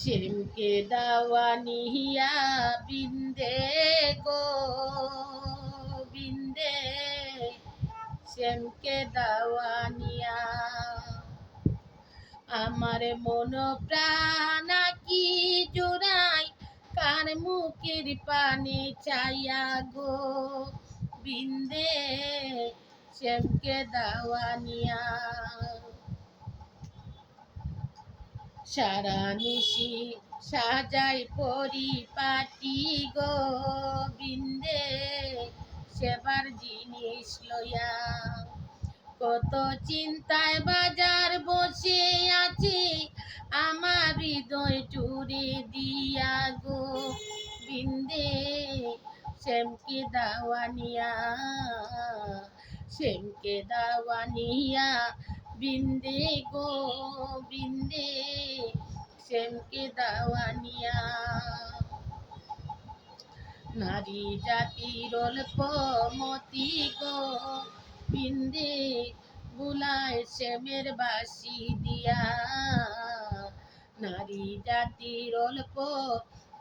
শ্যামকে দাওয়ানিয়া বিন্দে গো, বিন্দে শ্যামকে দাওয়ানিয়া আমার মন প্রাণ কি জোড়াই, কার মুখের পানে চাইয়া গো, বিন্দে শ্যামকে দাওয়ানিয়া সারা নিশি সাজাই পরিপাটি গো বিন্দে সেবার জিনিস লইয়া। কত চিন্তায় বাজার বসে আছে, আমার হৃদয় চুরি দিয়া গো বিন্দে শ্যামকে দাওয়ানিয়া শ্যামকে দাওয়ানিয়া বিন্দে গো বিন্দে শ্যামকে দাওয়ানিয়া নারী জাতির অল্প মতি গো বিন্দে বুলায় শ্যামের বাসি দিয়া। নারী জাতির অল্প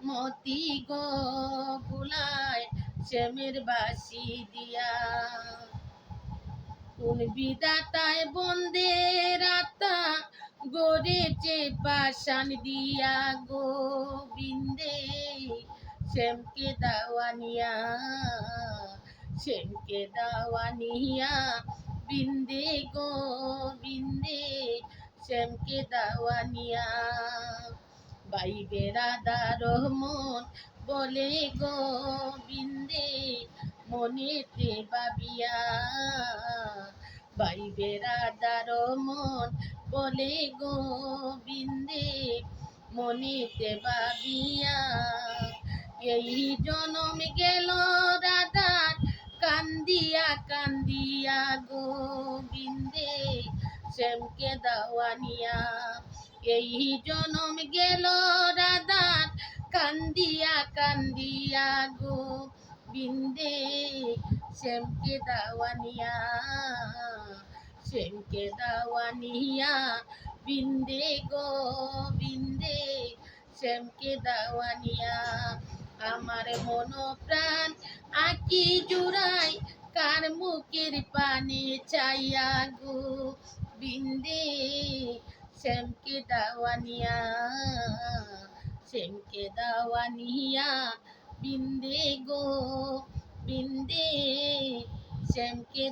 মতি গো, বুলায় শ্যামের বাসি দিয়া। কোন বিদাতায় বন্দে রাতা গড়েছে পাশান দিয়া গো বিন্দে শ্যামকে দাওয়ানিয়া শ্যামকে দাওয়ানিয়া বিন্দে গো বিন্দে শ্যামকে দাওয়ানিয়া বাই বেড়াদা রহমন বলে গো বিন্দে মনেতে বাবিয়া বাই বেড়াদার মন বলে গো বিন্দে মনেতে বাবিয়া এই জনম গেল রাধার কান্দিয়া কান্দিয়া গো বিন্দে শ্যামকে দাওয়ানিয়া এই জনম গেল রাধার কান্দিয়া কান্দিয়া গো বিন্দে শ্যামকে দাওয়ানিয়া শ্যামকে দাওয়ানিয়া বিন্দে গো, বিন্দে শ্যামকে দাওয়ানিয়া আমার মন প্রাণ আকি জুড়াই, কার মুখের পানে চাইয়া গো? বিন্দে শ্যামকে দাওয়ানিয়া শ্যামকে দাওয়ানিয়া বিন্দে গো বিন্দে শ্যামকে